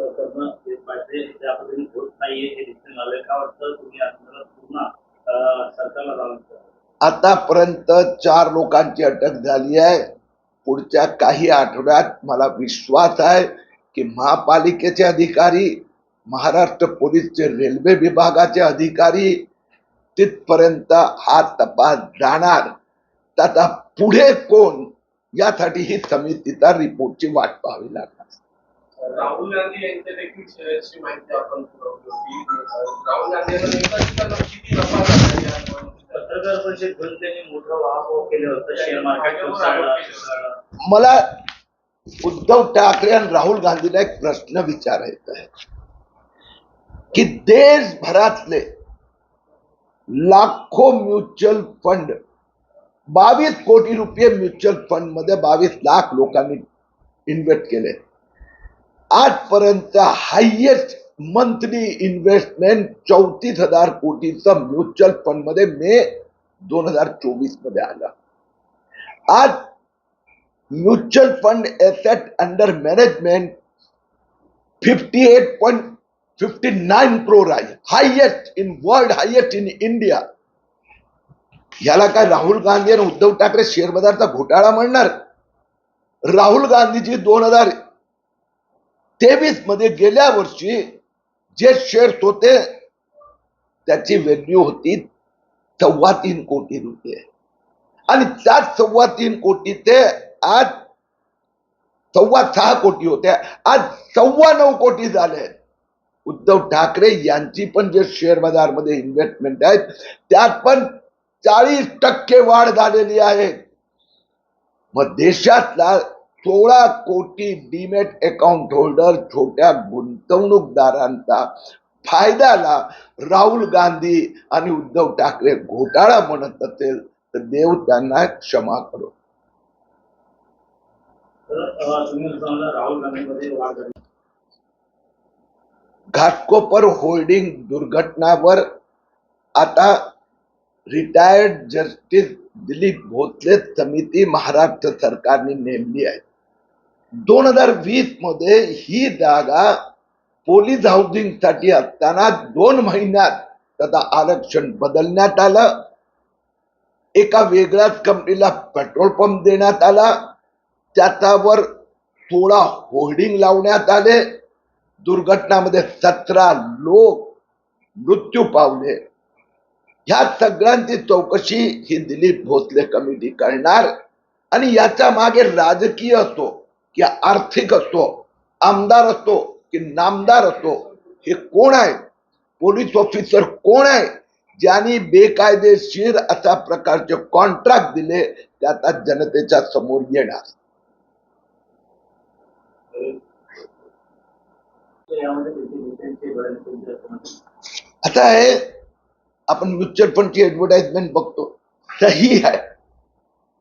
करणं हे पाहिजे त्या पद्धतीने होत नाहीये हे दिसून का वाटतं? तुम्ही आंदोलन सरकारला जाऊन आतापर्यंत चार लोकांची अटक झाली आहे. पुढच्या काही आठवड्यात मला विश्वास आहे की महापालिकेचे अधिकारी महाराष्ट्र पोलीसचे रेल्वे विभागाचे अधिकारी तिथपर्यंत हा तपास जाणार. त्याचा आता पुढे कोण यासाठी ही समितीचा रिपोर्टची वाट पाहावी लागणार. राहुल गांधी यांच्या देखील शेअर्सची माहिती आपण राहुल गांधी किती नफा? पत्रकार परिषद घेऊन त्यांनी मोठं वाहवाह केलं होतं शेअर मार्केट कोसळलं मला उद्धव ठाकरे आणि राहुल गांधीला एक प्रश्न विचारायचा आहे. की देशभरातले लाखो म्युच्युअल फंड बावीस कोटी रुपये म्युच्युअल फंडमध्ये बावीस लाख लोकांनी इन्व्हेस्ट केले आजपर्यंत हायएस्ट मंथली इन्व्हेस्टमेंट चौतीस हजार कोटीचं म्युच्युअल फंडमध्ये मे दोन हजार चोवीसमध्ये आलं. आज mutual fund asset under management fifty eight point fifty nine crore आहे. Highest in world highest in India याला काय राहुल गांधी आणि उद्धव ठाकरे शेअर बाजारचा घोटाळा म्हणणार? राहुल गांधीजी दोन हजार तेवीसमध्ये गेल्या वर्षी जे शेअर्स होते त्याची व्हॅल्यू होती सव्वा तीन कोटी रुपये. आणि त्याच सव्वा तीन कोटी ते आज सव्वा सहा कोटी होत्या आज सव्वा नऊ कोटी झाले. उद्धव ठाकरे यांची पण जे शेअर बाजारमध्ये इन्व्हेस्टमेंट आहेत त्यात पण चाळीस टक्के वाढ झालेली आहे. मग देशातला सोळा कोटी डीमेट अकाउंट होल्डर छोट्या गुंतवणूकदारांचा फायद्याला राहुल गांधी आणि उद्धव ठाकरे घोटाळा म्हणत असेल तर देव त्यांना क्षमा करो. घाटकोपर होल्डिंग दुर्घटनावर आता रिटायर्ड जस्टिस दिलीप भोसले समिती महाराष्ट्र सरकारने नेमली आहे. दोन हजार वीसमध्ये ही जागा पोलीस हाऊसिंगसाठी असताना दोन महिन्यात त्याचा आरक्षण बदलण्यात आलं. एका वेगळ्याच कंपनीला पेट्रोल पंप देण्यात आला. त्याच्यावर सोळा होर्डिंग लावण्यात आले. दुर्घटनामध्ये सतरा लोक मृत्यू पावले. ह्या सगळ्यांची चौकशी ही दिलीप भोसले कमिटी करणार. आणि याच्या मागे राजकीय असतो की आर्थिक असतो आमदार असतो की नामदार असतो हे कोण आहे? पोलीस ऑफिसर कोण आहे? ज्यांनी बेकायदेशीर अशा प्रकारचे कॉन्ट्रॅक्ट दिले ते आता जनतेच्या समोर येणार. असं आता आहे आपण म्युच्युअल फंडची ऍडव्हर्टाइजमेंट बघतो सही आहे.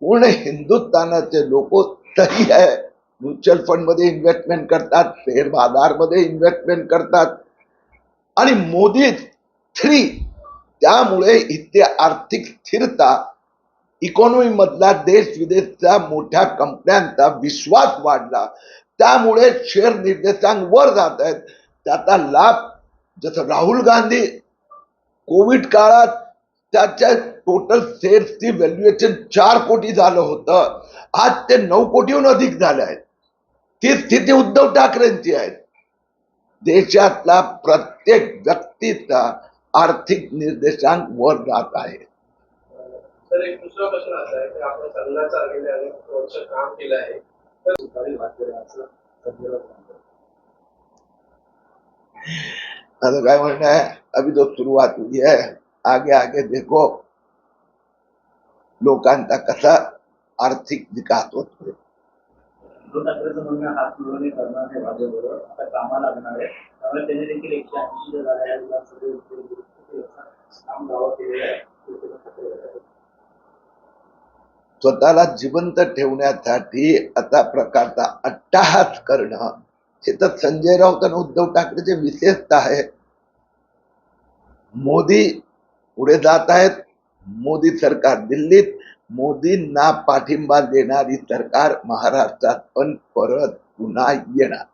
पूर्ण हिंदुस्थानाचे लोक सही आहे. म्युच्युअल फंडमध्ये इन्व्हेस्टमेंट करतात शेअर बाजारमध्ये इन्व्हेस्टमेंट करतात. आणि मोदी थ्री त्यामुळे इथे आर्थिक स्थिरता इकॉनॉमी मधला देश विदेशच्या मोठ्या कंपन्यांचा विश्वास वाढला. त्यामुळे शेअर निर्देशांक वर जात आहेत. त्याचा लाभ जसं राहुल गांधी कोविड काळात त्याच्या टोटल शेअर्सची व्हॅल्युएशन चार कोटी झालं होतं. आज ते नऊ कोटीहून अधिक झाले आहेत. ती स्थिती उद्धव ठाकरेंची आहे. देशातला प्रत्येक व्यक्तीचा आर्थिक निर्देशांक वर जात आहे. तर एक दुसरा प्रश्न असा आहे की आपण संघाचा गेले अनेक वर्ष काम केलं आहे सुपारी वाटलेलं असं सध्याला सांगतो. आता काय म्हणणं है अभी तो शुरुआत हुई है. आगे आगे देखो. लोकांचा कसा आर्थिक विकास होतो उद्धव ठाकरेंचं म्हणणं हात मिळवणी करणार हे भाजपबरोबर आता कामा लागणार आहे. त्यामुळे त्याने देखील एकशे ऐंशी या विधानसभेमध्ये काम गावं केलेलं आहे. स्वतःला जिवंत ठेवण्यासाठी आता प्रकारचा अट्टाहास करणं हे तर संजय राऊत आणि उद्धव ठाकरेचे विशेषतः आहे. मोदी पुढे जात आहेत. मोदी सरकार दिल्लीत मोदींना पाठिंबा देणारी सरकार महाराष्ट्रात पण परत पुन्हा येणार.